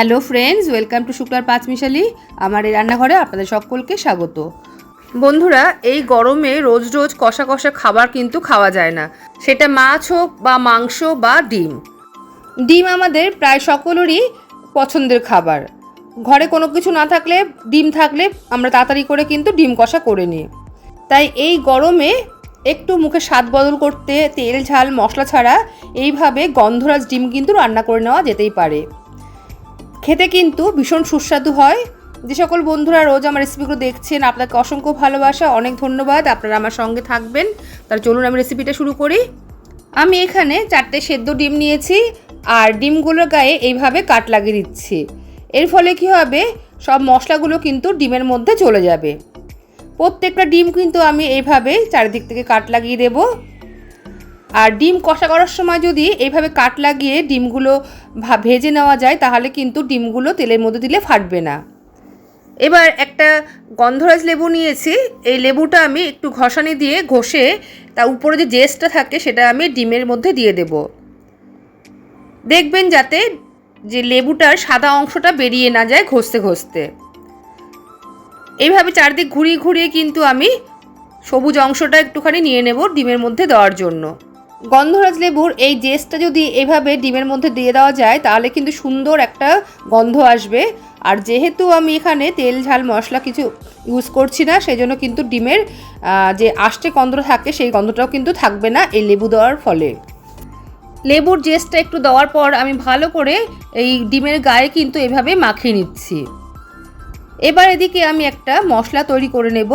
Hello friends, welcome to শুক্লার পাঁচমিশালি। আমার এই রান্নাঘরে আপনাদের সকলকে স্বাগত। বন্ধুরা, এই গরমে রোজ রোজ কষা কষা খাবার কিন্তু খাওয়া যায় না। সেটা মাছ হোক বা মাংস বা ডিম। ডিম আমাদের প্রায় সকলেরই পছন্দের খাবার। ঘরে কোনো কিছু না থাকলে, ডিম থাকলে আমরা তাড়াতাড়ি করে কিন্তু ডিম কষা করে নিই। তাই এই গরমে একটু মুখে স্বাদ বদল করতে তেল, ঝাল, মশলা ছাড়া এইভাবে গন্ধরাজ ডিম কিন্তু রান্না করে নেওয়া যেতেই পারে। খেতে কিন্তু ভীষণ সুস্বাদু হয়। যে সকল বন্ধুরা রোজ আমার রেসিপিগুলো দেখছেন, আপনাকে অসংখ্য ভালোবাসা, অনেক ধন্যবাদ। আপনারা আমার সঙ্গে থাকবেন। তার চলুন আমি রেসিপিটা শুরু করি। আমি এখানে চারটে সেদ্ধ ডিম নিয়েছি, আর ডিমগুলোর গায়ে এইভাবে কাট লাগিয়ে দিচ্ছি। এর ফলে কী হবে? সব মশলাগুলো কিন্তু ডিমের মধ্যে চলে যাবে। প্রত্যেকটা ডিম কিন্তু আমি এইভাবে চারিদিক থেকে কাট লাগিয়ে দেবো। আর ডিম কষা করার সময় যদি এইভাবে কাট লাগিয়ে ডিমগুলো ভেজে নেওয়া যায়, তাহলে কিন্তু ডিমগুলো তেলের মধ্যে দিলে ফাটবে না। এবার একটা গন্ধরাজ লেবু নিয়েছি। এই লেবুটা আমি একটু ঘষানি দিয়ে ঘষে তার উপরে যে জেসটা থাকে, সেটা আমি ডিমের মধ্যে দিয়ে দেব। দেখবেন যাতে যে লেবুটার সাদা অংশটা বেরিয়ে না যায় ঘষতে ঘষতে। এইভাবে চারদিক ঘুরিয়ে ঘুরিয়ে কিন্তু আমি সবুজ অংশটা একটুখানি নিয়ে নেব ডিমের মধ্যে দেওয়ার জন্য। গন্ধরাজ লেবুর এই জেসটা যদি এভাবে ডিমের মধ্যে দিয়ে দেওয়া যায়, তাহলে কিন্তু সুন্দর একটা গন্ধ আসবে। আর যেহেতু আমি এখানে তেল, ঝাল, মশলা কিছু ইউজ করছি না সেই জন্য কিন্তু ডিমের যে আষ্টে গন্ধ থাকে, সেই গন্ধটাও কিন্তু থাকবে না এই লেবু দেওয়ার ফলে। লেবুর জেসটা একটু দেওয়ার পর আমি ভালো করে এই ডিমের গায়ে কিন্তু এভাবে মাখিয়ে নিচ্ছি। এবার এদিকে আমি একটা মশলা তৈরি করে নেব।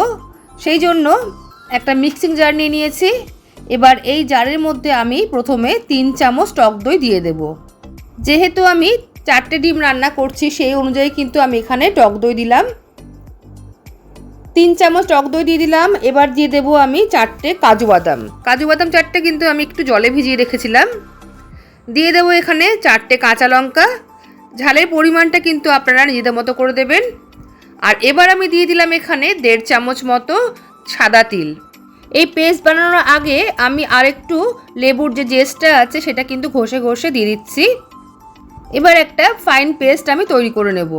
সেই জন্য একটা মিক্সিং জার নিয়ে নিয়েছি। এবার এই জারের মধ্যে আমি প্রথমে তিন চামচ টক দই দিয়ে দেব। যেহেতু আমি চারটে ডিম রান্না করছি, সেই অনুযায়ী কিন্তু আমি এখানে টক দই দিলাম। তিন চামচ টক দই দিয়ে দিলাম। এবার দিয়ে দেবো আমি চারটে কাজু বাদাম। কাজু বাদাম চারটে কিন্তু আমি একটু জলে ভিজিয়ে রেখেছিলাম। দিয়ে দেবো এখানে চারটে কাঁচা লঙ্কা। ঝালের পরিমাণটা কিন্তু আপনারা নিজেদের মতো করে দেবেন। আর এবার আমি দিয়ে দিলাম এখানে দেড় চামচ মতো সাদা তিল। এই পেস্ট বানানোর আগে আমি আরেকটু লেবুর যে জেসটা আছে সেটা কিন্তু ঘষে ঘষে দিয়ে দিচ্ছি। এবার একটা ফাইন পেস্ট আমি তৈরি করে নেব।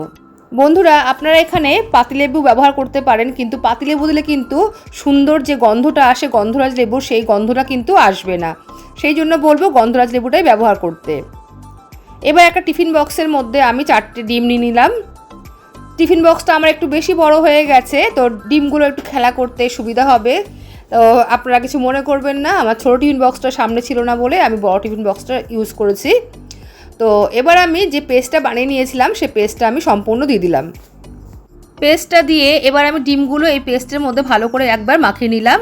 বন্ধুরা, আপনারা এখানে পাতিলেবু ব্যবহার করতে পারেন, কিন্তু পাতিলেবু দিলে কিন্তু সুন্দর যে গন্ধটা আসে, গন্ধরাজ লেবুর সেই গন্ধটা কিন্তু আসবে না। সেই জন্য বলব গন্ধরাজ লেবুটাই ব্যবহার করতে। এবার একটা টিফিন বক্সের মধ্যে আমি চারটে ডিম নিয়ে নিলাম। টিফিন বক্সটা আমার একটু বেশি বড় হয়ে গেছে, তো ডিমগুলো একটু খেলা করতে সুবিধা হবে। আপনারা কিছু মনে করবেন না, আমার ছোটো টিফিন বক্সটা সামনে ছিল না বলে আমি বড় টিফিন বক্সটা ইউজ করেছি। তো এবার আমি যে পেস্টটা বানিয়ে নিয়েছিলাম সেই পেস্টটা আমি সম্পূর্ণ দিয়ে দিলাম। পেস্টটা দিয়ে এবার আমি ডিমগুলো এই পেস্টের মধ্যে ভালো করে একবার মাখিয়ে নিলাম।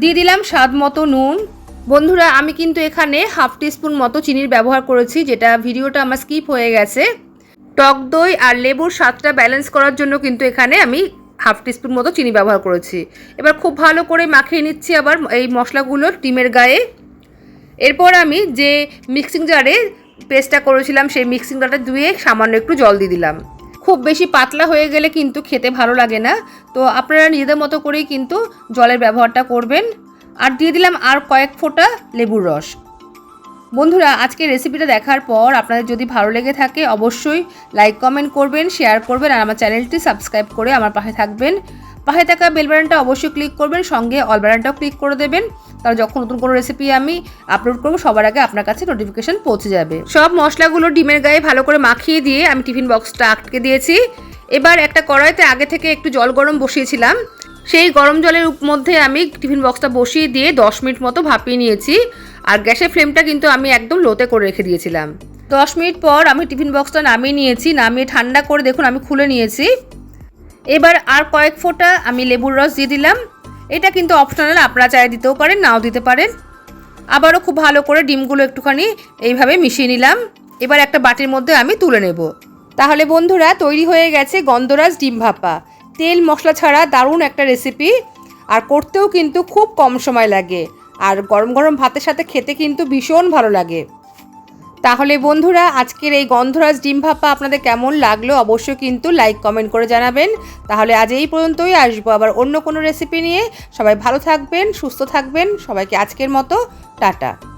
দিয়ে দিলাম স্বাদ মতো নুন। বন্ধুরা, আমি কিন্তু এখানে হাফ টিস্পুন মতো চিনির ব্যবহার করেছি, যেটা ভিডিওটা আমার স্কিপ হয়ে গেছে। টক দই আর লেবুর স্বাদটা ব্যালেন্স করার জন্য কিন্তু এখানে আমি হাফ টিস্পুন মতো চিনি ব্যবহার করেছি। এবার খুব ভালো করে মাখিয়ে নিচ্ছি আবার এই মশলাগুলো ডিমের গায়ে। এরপর আমি যে মিক্সিং জারে পেস্টটা করেছিলাম, সেই মিক্সিং জারটা ধুয়ে সামান্য একটু জল দিয়ে দিলাম। খুব বেশি পাতলা হয়ে গেলে কিন্তু খেতে ভালো লাগে না। তো আপনারা নিজেদের মতো করেই কিন্তু জলের ব্যবহারটা করবেন। আর দিয়ে দিলাম আর কয়েক ফোঁটা লেবুর রস। বন্ধুরা আজকে রেসিপিটা দেখার পর আপনাদের যদি ভালো লেগে থাকে, অবশ্যই লাইক কমেন্ট করবেন শেয়ার করবেন, আর আমার চ্যানেলটি সাবস্ক্রাইব করে আমার পাশে থাকবেন। পাশে থাকা বেল বাটনটা অবশ্যই ক্লিক করবেন, সঙ্গে অল ক্লিক করে দেবেন। তাহলে যখন নতুন কোনো রেসিপি আমি আপলোড করব, সবার আগে আপনার কাছে নোটিফিকেশন পৌঁছে যাবে। সব মশলাগুলো ডিমের গায়ে ভালো করে মাখিয়ে দিয়ে আমি টিফিন বক্সটা আটকে দিয়েছি। এবার একটা কড়াইতে আগে থেকে একটু জল গরম বসিয়েছিলাম। সেই গরম জলের মধ্যে আমি টিফিন বক্সটা বসিয়ে দিয়ে দশ মিনিট মতো ভাপিয়ে নিয়েছি। আর গ্যাসের ফ্লেমটা কিন্তু আমি একদম লোতে করে রেখে দিয়েছিলাম। দশ মিনিট পর আমি টিফিন বক্সটা নামিয়ে নিয়েছি, নামিয়ে ঠান্ডা করে দেখুন আমি খুলে নিয়েছি। এবার আর কয়েক ফোঁটা আমি লেবুর রস দিয়ে দিলাম। এটা কিন্তু অপশনাল, আপনারা চাই দিতেও পারেন, নাও দিতে পারেন। আবারও খুব ভালো করে ডিমগুলো একটুখানি এইভাবে মিশিয়ে নিলাম। এবার একটা বাটির মধ্যে আমি তুলে নেব। তাহলে বন্ধুরা, তৈরি হয়ে গেছে গন্ধরাজ ডিম ভাপা। তেল মশলা ছাড়া দারুণ একটা রেসিপি আর করতেও কিন্তু খুব কম সময় লাগে। আর গরম গরম ভাতের সাথে খেতে কিন্তু ভীষণ ভালো লাগে। তাহলে বন্ধুরা, আজকের এই গন্ধরাজ ডিম ভাপা আপনাদের কেমন লাগল অবশ্যই কিন্তু লাইক, কমেন্ট করে জানাবেন। তাহলে আজ এই পর্যন্তই, আসব আবার অন্য কোনো রেসিপি নিয়ে। সবাই ভালো থাকবেন, সুস্থ থাকবেন। সবাইকে আজকের মতো, টাটা।